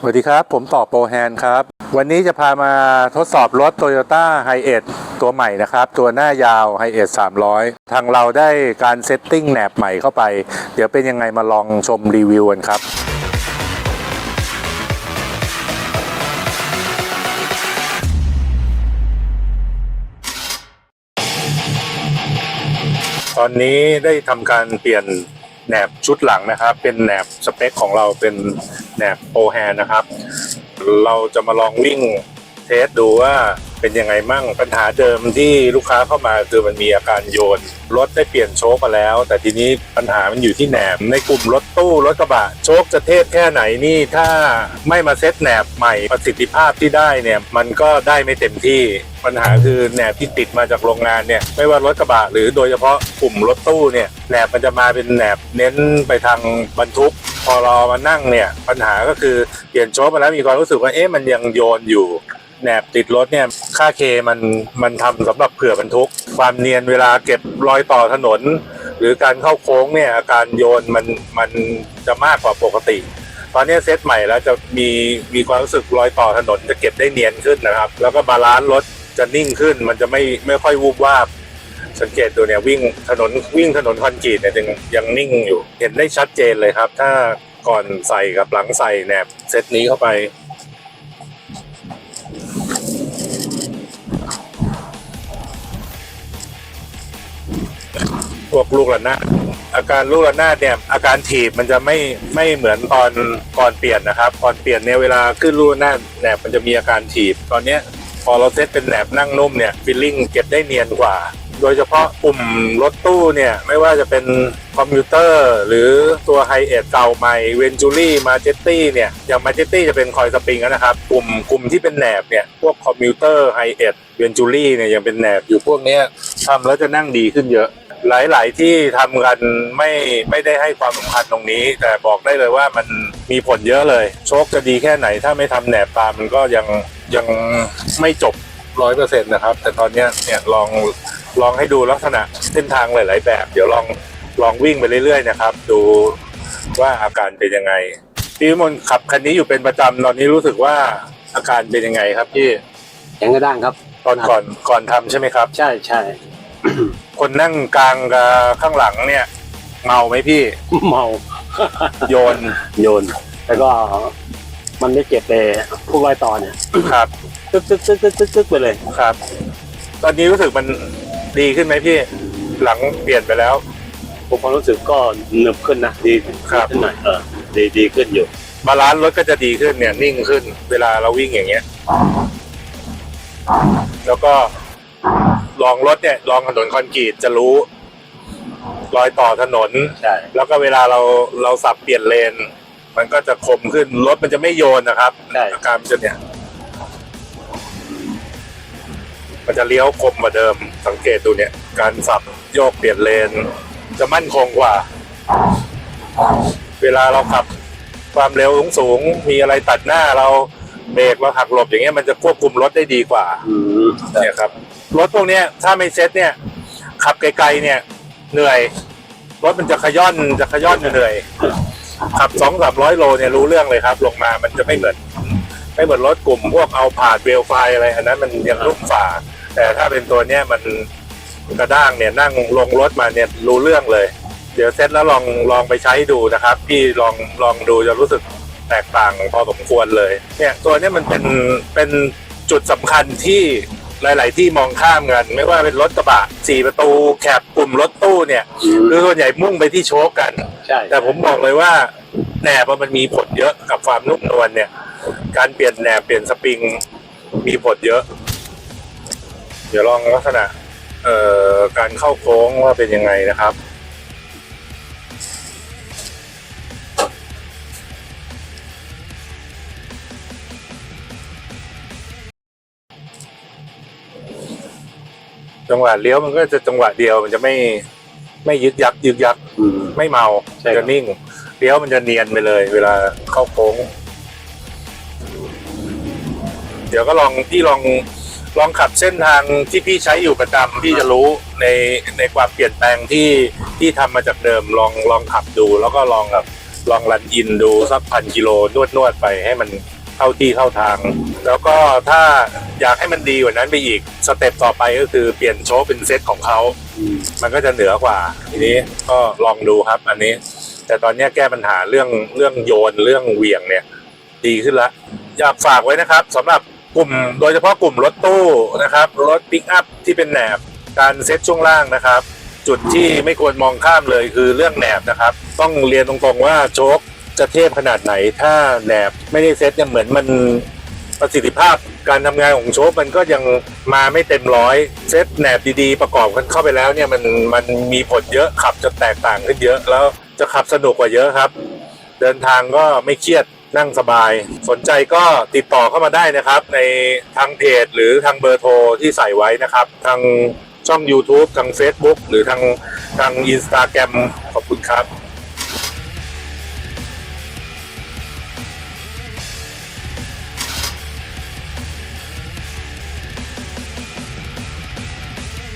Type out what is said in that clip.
สวัสดีครับ ผมต่อโปรแฮนครับ วันนี้จะพามาทดสอบรถ Toyota h i เ e ตัวใหม่นะครับ ตัวหน้ายาว h i เ e 300 ทางเราได้การเซตติ้งแหนบใหม่เข้าไป เดี๋ยวเป็นยังไงมาลองชมรีวิวกันครับตอนนี้ได้ทำการเปลี่ยน แหนบชุดหลังนะครับ เป็นแหนบสเปคของเราเป็นแหนบโปรแฮนนะครับ เราจะมาลองวิ่งเทสดูว่า เป็นยังไงมั่งปัญหาเดิมที่ลูกค้าเข้ามาคือมันมีอาการโยน รถได้เปลี่ยนโชคมาแล้ว แต่ทีนี้ปัญหามันอยู่ที่แหนบในกลุ่มรถตู้รถกระบะโชคจะเทพแค่ไหนนี่ถ้าไม่มาเซตแหนบใหม่ประสิทธิภาพที่ได้เนี่ยมันก็ได้ไม่เต็มที่ปัญหาคือแหนบที่ติดมาจากโรงงานเนี่ยไม่ว่ารถกระบะหรือโดยเฉพาะกลุ่มรถตู้เนี่ยแหนบมันจะมาเป็นแหนบเน้นไปทางบรรทุก พอเรามานั่งเนี่ยปัญหาก็คือเปลี่ยนโชคมาแล้วมีความรู้สึกว่าเอ๊ะมันยังโยนอยู่ แหนบติดรถเนี่ยค่าเคมันมันทำสำหรับเผื่อบรรทุก ความเนียนเวลาเก็บรอยต่อถนน หรือการเข้าโค้งเนี่ยอาการโยนมันมันจะมากกว่าปกติ ตอนนี้เซตใหม่แล้วจะมีมีความรู้สึกรอยต่อถนนจะเก็บได้เนียนขึ้นนะครับ แล้วก็บาลานซ์รถจะนิ่งขึ้น มันจะไม่ไม่ค่อยวูบวาบสังเกตดูเนี่ยวิ่งถนนวิ่งถนนคอนกรีตเนี่ยยังยังนิ่งอยู่ เห็นได้ชัดเจนเลยครับ ถ้าก่อนใส่กับหลังใส่แหนบเซตนี้เข้าไป วกลูกระนาดอาการลูกระนาดเนี่ยอาการถีบมันจะไม่ไม่เหมือนตอนก่อนเปลี่ยนนะครับก่อนเปลี่ยนเนี่ยเวลาขึ้นลูกระนาดแหนบมันจะมีอาการถีบตอนเนี้ยพอเราเซตเป็นแหนบนั่งนุ่มเนี่ยฟิลลิ่งเก็บได้เนียนกว่า โดยเฉพาะปุ่มรถตู้เนี่ยไม่ว่าจะเป็นคอมพิวเตอร์ หรือตัวไฮเอทเก่าใหม่เวนจูรี่มาเจตตี้เนี่ยอย่างมาเจตตี้จะเป็นคอยสปริงนะครับกลุ่มกลุ่มที่เป็นแหนบเนี่ยพวกคอมพิวเตอร์ไฮเอทเวนจูรี่เนี่ยยังเป็นแหนบอยู่พวกเนี้ยทำแล้วจะนั่งดีขึ้นเยอะ หลาย ๆ ที่ทำกันไม่ไม่ได้ให้ความสำคัญตรงนี้ แต่บอกได้เลยว่ามันมีผลเยอะเลย โชคจะดีแค่ไหนถ้าไม่ทำแหนบตามมันก็ยังยังไม่จบร้อยเปอร์เซ็นต์นะครับ แต่ตอนเนี้ยเนี่ยลองลองให้ดูลักษณะเส้นทางหลาย ๆ แบบ เดี๋ยวลองลองวิ่งไปเรื่อย ๆ นะครับ ดูว่าอาการเป็นยังไงพี่วิมลขับคันนี้อยู่เป็นประจำตอนนี้รู้สึกว่าอาการเป็นยังไงครับพี่แข็งกระด้างครับ ตอนก่อนก่อนทำใช่ไหมครับ ใช่ใช่ คนนั่งกลางกับข้างหลังเนี่ย เมาไหมพี่ เมา โยน โยน แล้วก็มันไม่เจ็บเลยพวกรอยต่อเนี่ยครับ ตึ๊กตึ๊กตึ๊กตึ๊กตึ๊กตึ๊กไปเลย ครับ ตอนนี้รู้สึกมันดีขึ้นไหมพี่ หลังเปลี่ยนไปแล้ว ผมความรู้สึกก็หนึบขึ้นนะดีครับ ขึ้นหน่อยเออดีดีขึ้นอยู่ บาลานซ์รถก็จะดีขึ้นเนี่ย นิ่งขึ้น เวลาเราวิ่งอย่างเงี้ย แล้วก็ ลองรถเนี่ยลองถนนคอนกรีตจะรู้ รอยต่อถนน ใช่แล้วก็เวลาเราเราสับเปลี่ยนเลน มันก็จะคมขึ้นรถมันจะไม่โยนนะครับใช่ อาการมันจะเนี่ย มันจะเลี้ยวคมกว่าเดิม สังเกตดูเนี่ย การสับโยกเปลี่ยนเลน จะมั่นคงกว่า เวลาเราขับความเร็วสูงๆมีอะไรตัดหน้าเราเบรกเราหักหลบอย่างเงี้ยมันจะควบคุมรถได้ดีกว่า อืม เนี่ยครับรถพวกเนี้ยถ้าไม่เซ็ตเนี่ย ขับไกลๆเนี่ยเหนื่อย รถมันจะขย้อนจะขย้อนเหนื่อยขับสองสามร้อยโลเนี่ยรู้เรื่องเลยครับ ลงมามันจะไม่เหมือนไม่เหมือนรถกลุ่มพวกเอาผ่านเวลไฟอะไรอันนั้นมันยังรุ่มฝ่า แต่ถ้าเป็นตัวเนี้ยมันกระด้างเนี่ยนั่งลงรถมาเนี่ยรู้เรื่องเลย เดี๋ยวเซ็ตแล้วลองลองไปใช้ดูนะครับ พี่ลองลองดูจะรู้สึกแตกต่างพอสมควรเลย เนี่ยตัวเนี้ยมันเป็นเป็นจุดสำคัญที่ หลาย ๆ ที่มองข้ามกัน ไม่ว่าเป็นรถกระบะสี่ประตูแคบกลุ่มรถตู้เนี่ยอืมคือส่วนใหญ่มุ่งไปที่โชคกัน ใช่ แต่ผมบอกเลยว่าแหนบอะมันมีผลเยอะกับความนุ่มนวลเนี่ย การเปลี่ยนแหนบเปลี่ยนสปริงมีผลเยอะ เดี๋ยวลองลักษณะเอ่อการเข้าโค้งว่าเป็นยังไงนะครับ จังหวะเลี้ยวมันก็จะจังหวะเดียวมันจะไม่ไม่ยึกยักยึกยักอืม ไม่เมาใช่ครับ จะนิ่งเลี้ยวมันจะเนียนไปเลย เวลาเข้าโค้ง เดี๋ยวก็ลองพี่ลองลองขับเส้นทางที่พี่ใช้อยู่ประจำพี่จะรู้ในในความเปลี่ยนแปลงที่ที่ทำมาจากเดิมลองลองขับดู แล้วก็ลองแบบลองรันอินดูสักพันกิโลนวดนวดๆไปให้มัน เข้าที่เข้าทาง แล้วก็ถ้าอยากให้มันดีกว่านั้นไปอีกสเต็ปต่อไปก็คือเปลี่ยนโชคเป็นเซตของเขามันก็จะเหนือกว่า ทีนี้ก็ลองดูครับอันนี้ แต่ตอนนี้แก้ปัญหาเรื่องเรื่องโยนเรื่องเหวี่ยงเนี่ย ดีขึ้นล้วอยากฝากไว้นะครับสำหรับกลุ่มโดยเฉพาะกลุ่มรถตู้นะครับรถปิกอัพที่เป็นแหนบการเซ็ตช่วงล่างนะครับ จุดที่ไม่ควรมองข้ามเลยคือเรื่องแหนบนะครับ ต้องเรียนตรงๆว่าโชค จะเทพขนาดไหนถ้าแหนบไม่ได้เซ็ตเนี่ยเหมือนมันประสิทธิภาพการทำงานของโชคมันก็ยังมาไม่เต็มร้อยเซ็ตแหนบดีๆ ประกอบกันเข้าไปแล้วเนี่ยมันมันมีผลเยอะขับจะแตกต่างขึ้นเยอะ แล้วจะขับสนุกกว่าเยอะครับ เดินทางก็ไม่เครียดนั่งสบาย สนใจก็ติดต่อเข้ามาได้นะครับ ในทางเพจหรือทางเบอร์โทรที่ใส่ไว้นะครับ ทางช่อง YouTube ทาง Facebook หรือทางทาง Instagram ขอบคุณครับ